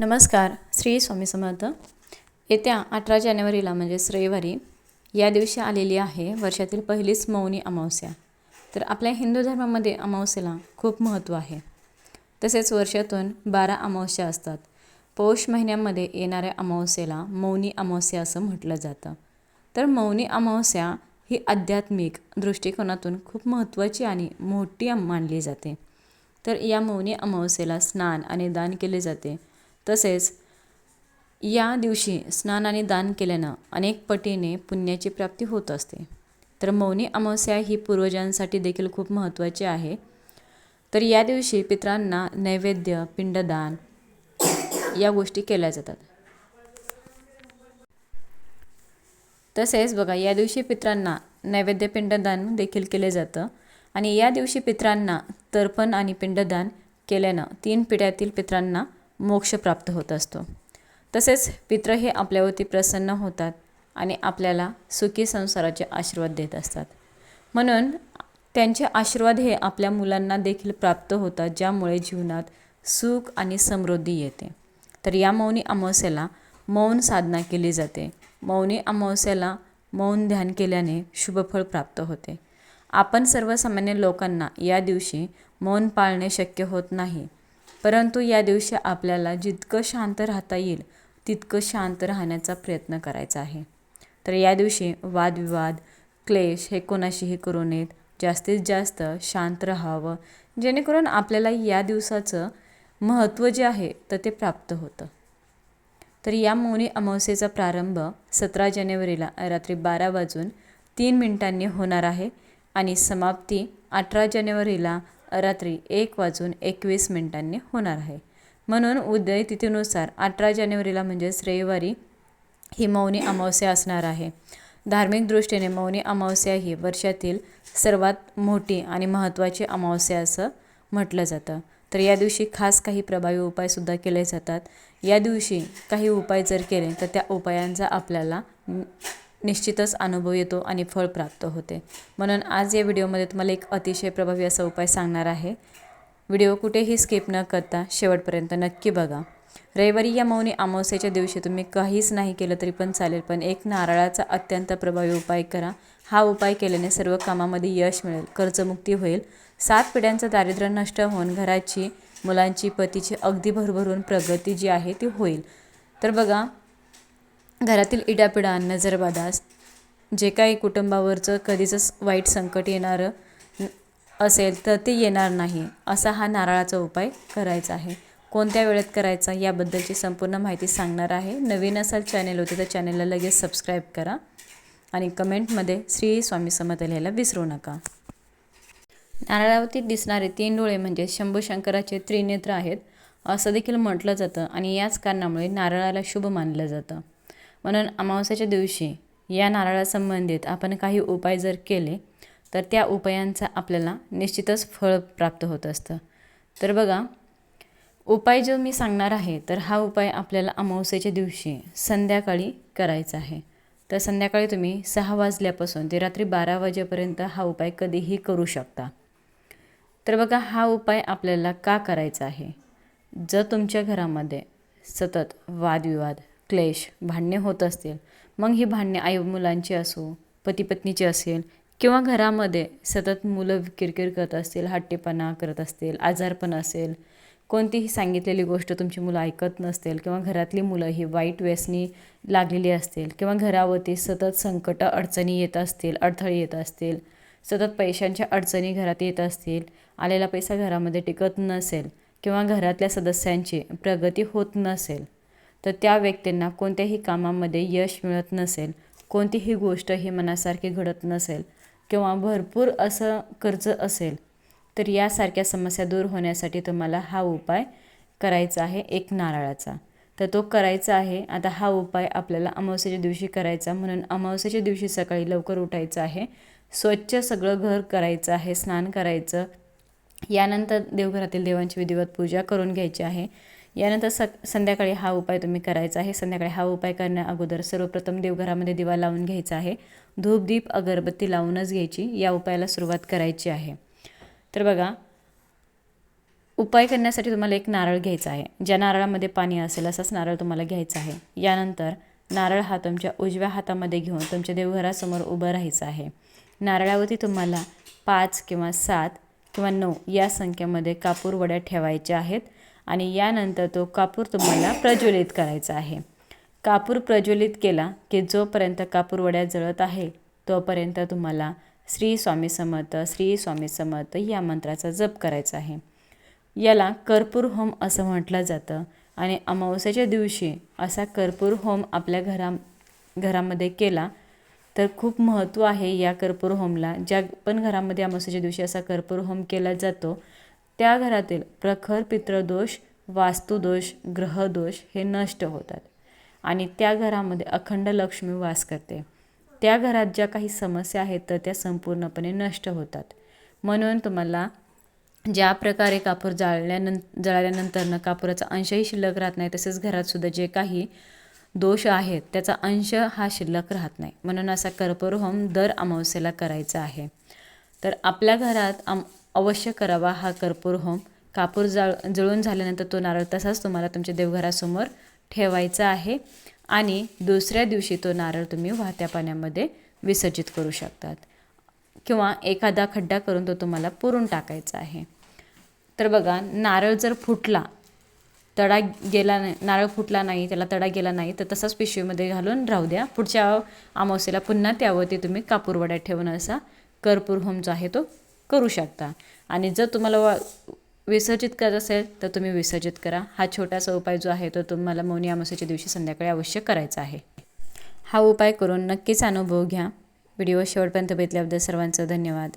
नमस्कार श्री स्वामी समर्थ. येत्या अठरा जानेवारीला म्हणजेच रविवारी या दिवशी आलेली आहे वर्षातील पहिलीच मौनी अमावस्या. तर आपल्या हिंदू धर्मामध्ये अमावस्येला खूप महत्त्व आहे. तसेच वर्षातून बारा अमावस्या असतात. पौष महिन्यामध्ये येणाऱ्या अमावस्येला मौनी अमावस्या असं म्हटलं जातं. तर मौनी अमावस्या ही आध्यात्मिक दृष्टिकोनातून खूप महत्त्वाची आणि मोठी मानली जाते. तर या मौनी अमावस्येला स्नान आणि दान केले जाते. तसेच या दिवशी स्नान आणि दान केल्यानं अनेक पटीने पुण्याची प्राप्ती होत असते. तर मौनी अमावस्या ही पूर्वजांसाठी देखील खूप महत्त्वाची आहे. तर या दिवशी पित्रांना नैवेद्य पिंडदान या गोष्टी केल्या जातात. तसेच बघा या दिवशी पित्रांना नैवेद्य पिंडदान देखील केले जातं. आणि या दिवशी पित्रांना तर्पण आणि पिंडदान केल्यानं तीन पिढ्यातील पित्रांना मोक्ष प्राप्त होत असतो. तसेच पित्र हे आपल्यावरती प्रसन्न होतात आणि आपल्याला सुखी संसाराचे आशीर्वाद देत असतात. म्हणून त्यांचे आशीर्वाद हे आपल्या मुलांना देखील प्राप्त होतात ज्यामुळे जीवनात सुख आणि समृद्धी येते. तर या मौनी अमावस्येला मौन साधना केली जाते. मौनी अमावस्याला मौन ध्यान केल्याने शुभफळ प्राप्त होते. आपण सर्वसामान्य लोकांना या दिवशी मौन पाळणे शक्य होत नाही. परंतु या दिवशी आपल्याला जितकं शांत राहता येईल तितकं शांत राहण्याचा प्रयत्न करायचा आहे. तर या दिवशी वादविवाद क्लेश हे कोणाशीही करू नयेत. जास्तीत जास्त शांत राहावं. जेणेकरून आपल्याला या दिवसाचं महत्त्व जे आहे तर ते प्राप्त होतं. तर या मौनी अमावस्येचा प्रारंभ सतरा जानेवारीला रात्री बारा वाजून तीन मिनिटांनी होणार आहे आणि समाप्ती अठरा जानेवारीला रात्री एक वाजून एकवीस मिनिटांनी होणार आहे. म्हणून उदय तिथीनुसार अठरा जानेवारीला म्हणजेच रविवारी ही मौनी अमावस्या असणार आहे. धार्मिक दृष्टीने मौनी अमावस्या ही वर्षातील सर्वात मोठी आणि महत्त्वाची अमावस्या असं म्हटलं जातं. तर या दिवशी खास काही प्रभावी उपायसुद्धा केले जातात. या दिवशी काही उपाय जर केले तर त्या उपायांचा आपल्याला निश्चितच अनुभव येतो आणि फळ प्राप्त होते. म्हणून आज या व्हिडिओमध्ये तुम्हाला एक अतिशय प्रभावी असा उपाय सांगणार आहे. व्हिडिओ कुठेही स्किप न करता शेवटपर्यंत नक्की बघा. रविवारी या मौनी अमावस्याच्या दिवशी तुम्ही काहीच नाही केलं तरी पण चालेल पण एक नारळाचा अत्यंत प्रभावी उपाय करा. हा उपाय केल्याने सर्व कामामध्ये यश मिळेल कर्जमुक्ती होईल. सात पिढ्यांचं दारिद्र्य नष्ट होऊन घराची मुलांची पतीची अगदी भरभरून प्रगती जी आहे ती होईल. तर बघा घरातील इडापिडा नजरबादास जे काही कुटुंबावरचं कधीचंच वाईट संकट येणारं असेल तर ते येणार नाही असा हा नारळाचा उपाय करायचा आहे. कोणत्या वेळेत करायचा याबद्दलची संपूर्ण माहिती सांगणार आहे. नवीन असाल चॅनेल होते तर चॅनेलला लगेच सबस्क्राईब करा आणि कमेंटमध्ये श्री स्वामी समर्थ लिहायला विसरू नका. नारळावरती दिसणारे तीन डोळे म्हणजे शंभू शंकराचे त्रिनेत्र आहेत असं देखील म्हटलं जातं आणि याच कारणामुळे नारळाला शुभ मानलं जातं. म्हणून अमावस्याच्या दिवशी या नारळासंबंधित आपण काही उपाय जर केले तर त्या उपायांचा आपल्याला निश्चितच फळ प्राप्त होत असतं. तर बघा उपाय जो मी सांगणार आहे तर हा उपाय आपल्याला अमावस्याच्या दिवशी संध्याकाळी करायचा आहे. तर संध्याकाळी तुम्ही सहा वाजल्यापासून ते रात्री बारा वाजेपर्यंत हा उपाय कधीही करू शकता. तर बघा हा उपाय आपल्याला का करायचा आहे? जर तुमच्या घरामध्ये सतत वादविवाद क्लेश भांडणे होत असतील. मग ही भांडणे आई मुलांची असो पती पत्नीची असेल किंवा घरामध्ये सतत मुलं किरकिर करत असतील हट्टेपणा करत असतील आजारपण असेल. कोणतीही सांगितलेली गोष्ट तुमची मुलं ऐकत नसतील किंवा घरातली मुलं ही वाईट व्यसनी लागलेली असतील किंवा घरावरती सतत संकट अडचणी येत असतील अडथळे येत असतील सतत पैशांच्या अडचणी घरात येत असतील आलेला पैसा घरामध्ये टिकत नसेल किंवा घरातल्या सदस्यांची प्रगती होत नसेल तर त्या व्यक्तींना कोणत्याही कामामध्ये यश मिळत नसेल कोणतीही गोष्ट ही मनासारखी घडत नसेल किंवा भरपूर असं कर्ज असेल तर यासारख्या समस्या दूर होण्यासाठी तुम्हाला हा उपाय करायचा आहे एक नारळाचा. तर तो करायचा आहे आता हा उपाय आपल्याला अमावस्याच्या दिवशी करायचा म्हणून अमावस्याच्या दिवशी सकाळी लवकर उठायचं आहे स्वच्छ सगळं घर करायचं आहे स्नान करायचं यानंतर देवघरातील देवांची विधिवत पूजा करून घ्यायची आहे यानंतर स संध्याकाळी हा उपाय तुम्ही करायचा आहे. संध्याकाळी हा उपाय करण्या अगोदर सर्वप्रथम देवघरामध्ये दिवा लावून घ्यायचा आहे. धूपदीप अगरबत्ती लावूनच घ्यायची. या उपायाला सुरुवात करायची आहे. तर बघा उपाय करण्यासाठी तुम्हाला एक नारळ घ्यायचा आहे. ज्या नारळामध्ये पाणी असेल असाच नारळ तुम्हाला घ्यायचा आहे. यानंतर नारळ हा तुमच्या उजव्या हातामध्ये घेऊन तुमच्या देवघरासमोर उभं राहायचं आहे. नारळावरती तुम्हाला पाच किंवा सात किंवा नऊ या संख्येमध्ये कापूर वड्या ठेवायच्या आहेत. आणि यानंतर तो कापूर तुम्हाला प्रज्वलित करायचा आहे. कापूर प्रज्वलित केला की जोपर्यंत कापूर वड्या जळत आहे तोपर्यंत तुम्हाला श्री स्वामी समर्थ श्री स्वामी समर्थ या मंत्राचा जप करायचा आहे. याला कर्पूर होम असं म्हटलं जातं आणि अमावस्याच्या दिवशी असा कर्पूर होम आपल्या घरा घरामध्ये केला तर खूप महत्त्व आहे या कर्पूर होमला. ज्या पण घरामध्ये अमावस्याच्या दिवशी असा कर्पूर होम केला जातो त्या घरातील प्रखर पितृदोष वास्तुदोष ग्रहदोष हे नष्ट होतात. आणि त्या घरामध्ये अखंड लक्ष्मी वास करते. त्या घरात ज्या काही समस्या आहेत तर त्या संपूर्णपणे नष्ट होतात. म्हणून तुम्हाला ज्या प्रकारे कापूर जाळल्यानं जळाल्यानंतरनं कापुराचा अंशही शिल्लक राहत नाही तसेच घरातसुद्धा जे काही दोष आहेत त्याचा अंश हा शिल्लक राहत नाही. म्हणून असा कर्पूर होम दर अमावस्येला करायचा आहे. तर आपल्या घरात आम अवश्य करावा हा कर्पूर होम. कापूर जाळ जळून झाल्यानंतर तो नारळ तसाच तुम्हाला तुमच्या देवघरासमोर ठेवायचा आहे. आणि दुसऱ्या दिवशी तो नारळ तुम्ही वाहत्या पाण्यामध्ये विसर्जित करू शकतात. किंवा एखादा खड्डा करून तो तुम्हाला पुरून टाकायचा आहे. तर बघा नारळ जर फुटला तडा गेला नाही नारळ फुटला नाही त्याला तडा गेला नाही तर तसाच पिशवीमध्ये घालून राहू द्या. पुढच्या अमावस्येला पुन्हा त्यावरती तुम्ही कापूरवड्या ठेवून असा कर्पूर होम जो आहे तो करू शकता. आणि जर तुम्हाला वा विसर्जित करत असेल तर तुम्ही विसर्जित करा. हा छोटासा उपाय जो आहे तो तुम्हाला मौनी अमावस्येच्या दिवशी संध्याकाळी अवश्य करायचा आहे. हा उपाय करून नक्कीच अनुभव घ्या. व्हिडिओ शेवटपर्यंत भेटल्याबद्दल सर्वांचं धन्यवाद.